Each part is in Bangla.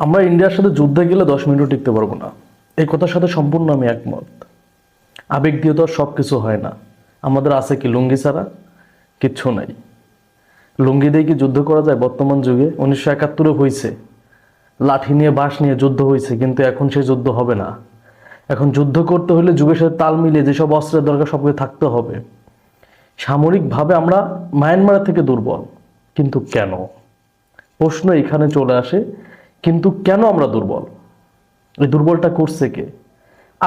আমরা ইন্ডিয়ার সাথে যুদ্ধে গেলে দশ মিনিটও টিকতে পারব না। এই কথার সাথে সম্পূর্ণ আমি একমত। আবেগ দিয়ে তো আর সব কিছু হয় না। আমাদের আছে কি লুঙ্গি ছাড়া? কিচ্ছু নাই। লুঙ্গি দিয়ে কি যুদ্ধ করা যায় বর্তমান যুগে? উনিশশো একাত্তরে হয়েছে লাঠি নিয়ে, বাঁশ নিয়ে যুদ্ধ হয়েছে কিন্তু এখন সে যুদ্ধ হবে না। এখন যুদ্ধ করতে হলে যুগের সাথে তাল মিলিয়ে যেসব অস্ত্রের দরকার সবকে থাকতে হবে। সামরিকভাবে আমরা মায়ানমারের থেকে দুর্বল। কিন্তু কেন? প্রশ্ন এখানে চলে আসে কিন্তু কেন আমরা দুর্বল? এই দুর্বলটা করছে কে?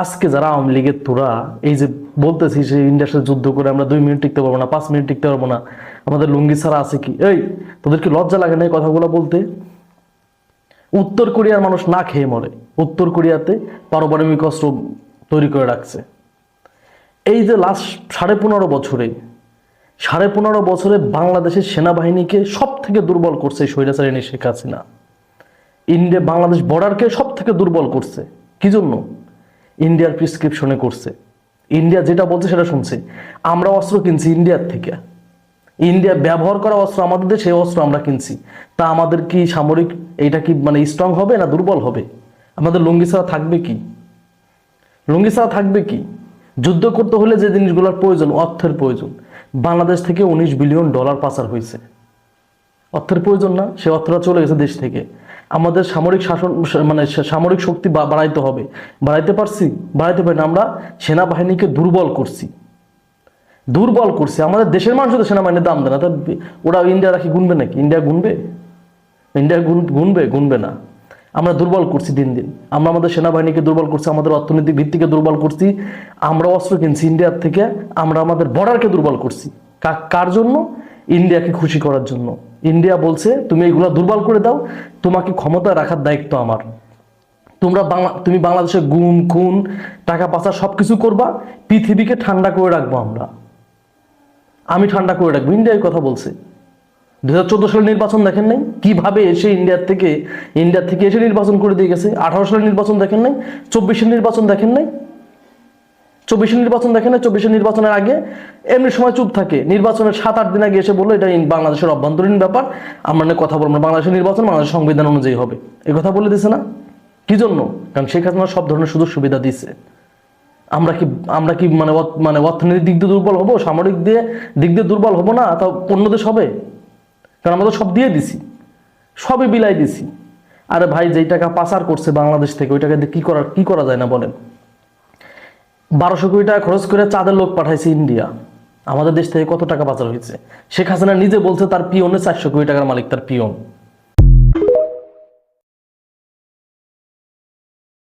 আজকে যারা আওয়ামী লীগের তোরা, এই যে বলতেছি যে ইন্ডিয়ার সাথে যুদ্ধ করে আমরা দুই মিনিট টিকতে পারব না, পাঁচ মিনিট টিকতে পারব না, আমাদের লুঙ্গি ছাড়া আছে কি? এই, তোদের কি লজ্জা লাগে না এই কথাগুলো বলতে? উত্তর কোরিয়ার মানুষ না খেয়ে মরে। উত্তর কোরিয়াতে পারমাণবিক অস্ত্র তৈরি করে রাখছে। এই যে লাস্ট সাড়ে পনেরো বছরে, সাড়ে পনেরো বছরে বাংলাদেশের সেনাবাহিনীকে সব থেকে দুর্বল করছে স্বৈরাচারিণী শেখ হাসিনা। ইন্ডিয়া বাংলাদেশ বর্ডারকে সব থেকে দুর্বল করছে। কি জন্য? ইন্ডিয়ার প্রিসক্রিপশনে করছে। ইন্ডিয়া যেটা বলছে সেটা শুনছে। আমরা অস্ত্র কিনছি ইন্ডিয়ার থেকে। ইন্ডিয়া ব্যবহার করা অস্ত্র আমাদের দেশে অস্ত্র আমরা কিনছি। তা আমাদের কি সামরিক এইটা কি মানে স্ট্রং হবে না দুর্বল হবে? আমাদের লুঙ্গি ছাড়া থাকবে কি? লুঙ্গি ছাড়া থাকবে কি? যুদ্ধ করতে হলে যে জিনিসগুলোর প্রয়োজন, অর্থের প্রয়োজন। বাংলাদেশ থেকে উনিশ বিলিয়ন ডলার পাচার হয়েছে। অর্থের প্রয়োজন না, সে অর্থটা চলে গেছে দেশ থেকে। আমাদের সামরিক শাসন মানে সামরিক শক্তি বাড়াইতে হবে। বাড়াইতে পারছি, বাড়াইতে পারি না, আমরা সেনাবাহিনীকে দুর্বল করছি। দুর্বল করছি। আমাদের দেশের মানুষ তো সেনাবাহিনীর দাম দেয় না। তা ওরা ইন্ডিয়া রাখি গুনবে নাকি? ইন্ডিয়া গুনবে? ইন্ডিয়া গুন, গুনবে গুনবে না। আমরা দুর্বল করছি দিন দিন। আমরা আমাদের সেনাবাহিনীকে দুর্বল করছি, আমাদের অর্থনৈতিক ভিত্তিকে দুর্বল করছি। আমরা অস্ত্র কিনছি ইন্ডিয়ার থেকে। আমরা আমাদের বর্ডারকে দুর্বল করছি। কার জন্য? ইন্ডিয়াকে খুশি করার জন্য। ইন্ডিয়া বলছে, তুমি এগুলো দুর্বল করে দাও, তোমাকে ক্ষমতা রাখার দায়িত্ব আমার। তোমরা বাংলা, তুমি বাংলাদেশে গুম, খুন, টাকা পাচার সব কিছু করবা, পৃথিবীকে ঠান্ডা করে রাখব আমরা। আমি ঠান্ডা করে রাখব। ইন্ডিয়ার কথা বলছে। দু হাজার চোদ্দ সালের নির্বাচন দেখেন নাই? কীভাবে এসে ইন্ডিয়ার থেকে ইন্ডিয়ার থেকে এসে নির্বাচন করে দিয়ে গেছে? আঠারো সালের নির্বাচন দেখেন নাই? চব্বিশের নির্বাচন দেখেন নাই? চব্বিশের নির্বাচন দেখেন না চব্বিশের নির্বাচনের আগে এমনি সময় চুপ থাকে। নির্বাচনের সাত, আট দিন আগে এসে বলল, এটা বাংলাদেশের অভ্যন্তরীণ ব্যাপার, আমরা নিয়ে কথা বলব বাংলাদেশের নির্বাচন, বাংলাদেশের সংবিধান অনুযায়ী হবে। এই কথা বলে দিছে না। কি জন্য? কারণ শেখ হাসিনা সব ধরনের সুযোগ সুবিধা দিছে। আমরা কি আমরা কি মানে মানে অর্থনৈতিক দিক দিয়ে দুর্বল হব? সামরিক দিয়ে দিক দিয়ে দুর্বল হব না? তা অন্য দেশ হবে? কারণ আমরা সব দিয়ে দিছি। সবই বিলাই দিছি। আরে ভাই, যেই টাকা পাচার করছে বাংলাদেশ থেকে, ওই টাকা দিয়ে কি করার কি করা যায় না বলেন? বারোশো কোটি টাকা খরচ করে চাঁদের লোক পাঠাইছে ইন্ডিয়া। আমাদের দেশ থেকে কত টাকা পাচার হয়েছে? শেখ হাসিনা নিজে বলছে তার পিওনে চারশো কোটি টাকার মালিক, তার পিয়ন।